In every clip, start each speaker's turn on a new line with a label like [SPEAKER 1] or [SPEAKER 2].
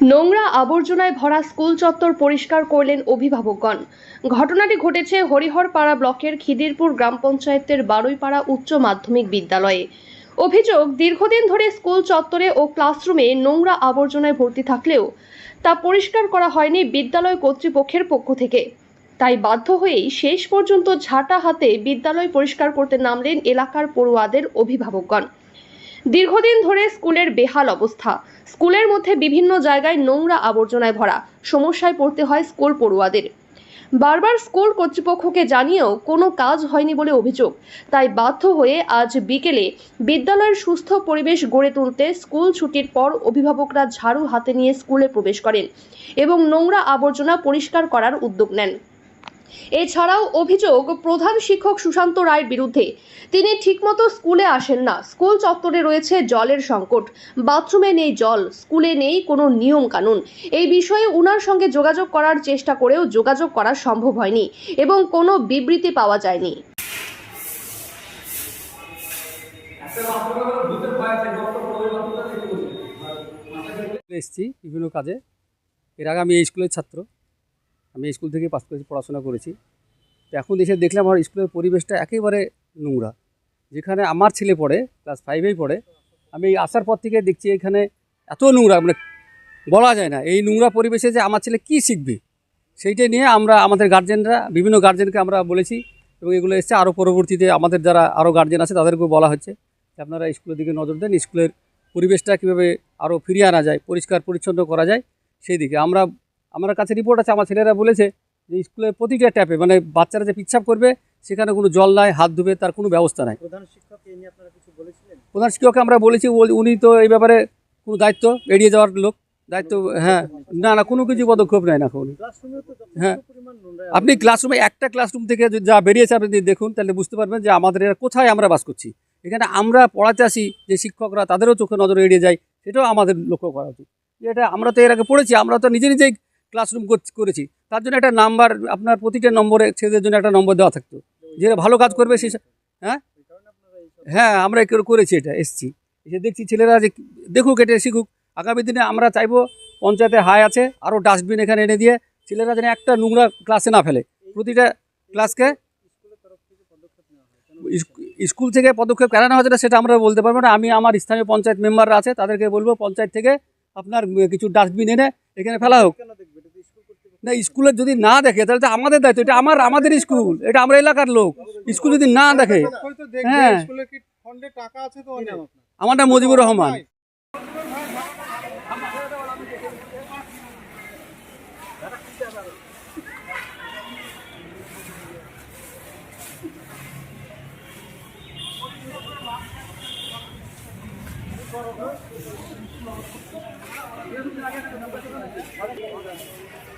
[SPEAKER 1] নোংরা আবর্জনায় ভরা স্কুল চত্বর পরিষ্কার করলেন অভিভাবকগণ। ঘটনাটি ঘটেছে হরিহরপাড়া ব্লকের খিদিরপুর গ্রাম পঞ্চায়েতের বারুইপাড়া উচ্চ মাধ্যমিক বিদ্যালয়ে। অভিযোগ, দীর্ঘদিন ধরে স্কুল চত্বরে ও ক্লাসরুমে নোংরা আবর্জনায় ভর্তি থাকলেও তা পরিষ্কার করা হয়নি বিদ্যালয় কর্তৃপক্ষের পক্ষ থেকে। তাই বাধ্য হয়েই শেষ পর্যন্ত ঝাঁটা হাতে বিদ্যালয় পরিষ্কার করতে নামলেন এলাকার পড়ুয়াদের অভিভাবকগণ। দীর্ঘদিন ধরে স্কুলের বেহাল অবস্থা। স্কুলের মধ্যে বিভিন্ন জায়গায় নোংরা আবর্জনায় ভরা সমস্যায় পড়তে হয় স্কুল পড়ুয়াদের। বারবার স্কুল কর্তৃপক্ষকে জানিয়েও কোনো কাজ হয়নি বলে অভিযোগ। তাই বাধ্য হয়ে আজ বিকেলে বিদ্যালয়ের সুস্থ পরিবেশ গড়ে তুলতে স্কুল ছুটির পর অভিভাবকরা ঝাড়ু হাতে নিয়ে স্কুলে প্রবেশ করেন এবং নোংরা আবর্জনা পরিষ্কার করার উদ্যোগ নেন। এছাড়াও অভিযোগ প্রধান শিক্ষক সুশান্ত রায়ের বিরুদ্ধে। তিনি ঠিকমতো স্কুলে আসেন না। স্কুল চত্বরে রয়েছে জলের সংকট। বাথরুমে নেই জল। স্কুলে নেই কোনো নিয়ম কানুন এই বিষয়ে উনার সঙ্গে যোগাযোগ করার চেষ্টা করেও যোগাযোগ করা সম্ভব হয়নি এবং কোনো বিবৃতি পাওয়া যায়নি।
[SPEAKER 2] এসেছি বিভিন্ন কাজে। এর আগে আমি এই স্কুলের ছাত্র। আমি স্কুল থেকে পাস করেছি, পড়াশোনা করেছি। তো এখন এসে দেখলাম আমার স্কুলের পরিবেশটা একেবারে নোংরা। যেখানে আমার ছেলে পড়ে ক্লাস ফাইভেই পড়ে, আমি আসার পর থেকে দেখছি এখানে এত নোংরা মানে বলা যায় না, এই নোংরা পরিবেশে যে আমার ছেলে কী শিখবে? সেইটাই নিয়ে আমরা, আমাদের গার্জেনরা বিভিন্ন গার্জেনকে আমরা বলেছি এবং এগুলো এসছে। আরও পরবর্তীতে আমাদের যারা আরও গার্জেন আছে, তাদেরকেও বলা হচ্ছে যে আপনারা স্কুলের দিকে নজর দেন, স্কুলের পরিবেশটা কীভাবে আরও ফিরিয়ে আনা যায় পরিষ্কার পরিচ্ছন্ন করা যায়, সেই দিকে। আমরা আমার কাছে রিপোর্ট আছে আমার ছেলেরা বলেছে যে স্কুলের প্রতিটা ট্যাপে মানে বাচ্চারা যে পিচ্ছাপ করবে সেখানে কোনো জল নাই হাত ধুবে তার কোনো ব্যবস্থা নাই।
[SPEAKER 3] প্রধান শিক্ষক
[SPEAKER 2] প্রধান শিক্ষককে আমরা বলেছি উনি তো এই ব্যাপারে কোনো দায়িত্ব এড়িয়ে যাওয়ার লোক। দায়িত্ব হ্যাঁ না না কোনো কিছু পদক্ষেপ নেয় না উনি। হ্যাঁ। আপনি ক্লাসরুমে একটা ক্লাসরুম থেকে যা বেরিয়েছে আপনি যদি দেখুন তাহলে বুঝতে পারবেন যে আমাদের এরা কোথায় আমরা বাস করছি। এখানে আমরা পড়াতে আসি যে শিক্ষকরা তাদেরও চোখে নজর এড়িয়ে যায় সেটাও আমাদের লক্ষ্য করা উচিত। এটা আমরা তো এর আগে পড়েছি আমরা তো নিজে নিজেই ক্লাসরুম করেছি। তার জন্য একটা নাম্বার আপনার প্রতিটা নম্বরে ছেলেদের জন্য একটা নম্বর দেওয়া থাকতো। যে ভালো কাজ করবে সে হ্যাঁ? হ্যাঁ আমরা করেছি এটা, এসছি। এসে দেখছি ছেলেরা যে দেখুক, এটা শিখুক। আগামী দিনে আমরা চাইব পঞ্চায়েতে হাই আছে আরও ডাস্টবিন এখানে এনে দিয়ে ছেলেরা যেন একটা নোংরা ক্লাসে না ফেলে। প্রতিটা ক্লাসকে স্কুল থেকে পদক্ষেপ কেন না সেটা আমরা বলতে পারব না। আমি আমার স্থানীয় পঞ্চায়েত মেম্বাররা আছে, তাদেরকে বলব পঞ্চায়েত থেকে আপনার কিছু ডাস্টবিন এনে এখানে ফেলা হোক
[SPEAKER 3] কেন দেখবে এটা তো স্কুল কর্তৃপক্ষ
[SPEAKER 2] না স্কুলের যদি না দেখে তাহলে তো আমাদের দায়িত্ব এটা আমার আমাদের স্কুল এটা আমরা এলাকার লোক। স্কুল যদি না দেখে হ্যাঁ। আমার নাম Mujibur Rahman.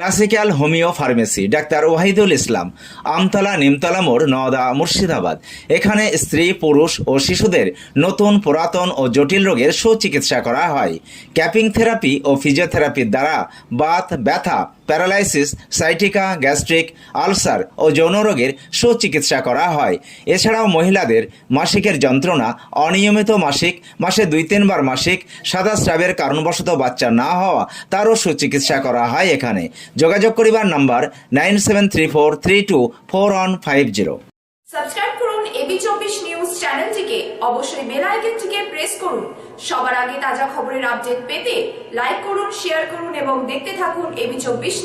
[SPEAKER 4] Classical homeo pharmacy doctor Wahidul Islam, Amtala Nimtala মোড়, নওদা, মুর্শিদাবাদ। এখানে স্ত্রী, পুরুষ ও শিশুদের নতুন পুরাতন ও জটিল রোগের সুচিকিৎসা করা হয়। ক্যাপিং থেরাপি ও ফিজিওথেরাপির দ্বারা বাত, ব্যথা, প্যারালাইসিস, সাইটিকা, গ্যাস্ট্রিক, আলসার ও যৌন রোগের সুচিকিৎসা করা হয়। এছাড়াও মহিলাদের মাসিকের যন্ত্রণা, অনিয়মিত মাসিক, মাসে দুই, তিনবার মাসিক সাদা স্রাবের কারণবশত বাচ্চা না হওয়া, তারও সুচিকিৎসা করা হয় এখানে। যোগাযোগ করিবার number nine seven three four three two four one five zero.
[SPEAKER 5] Subscribe করুন এবি চব্বিশ নিউজ চ্যানেলটিকে। অবশ্যই বেল আইকনটিকে প্রেস করুন। সবার আগে তাজা খবরের আপডেট পেতে লাইক করুন, শেয়ার করুন এবং দেখতে থাকুন এবি চব্বিশ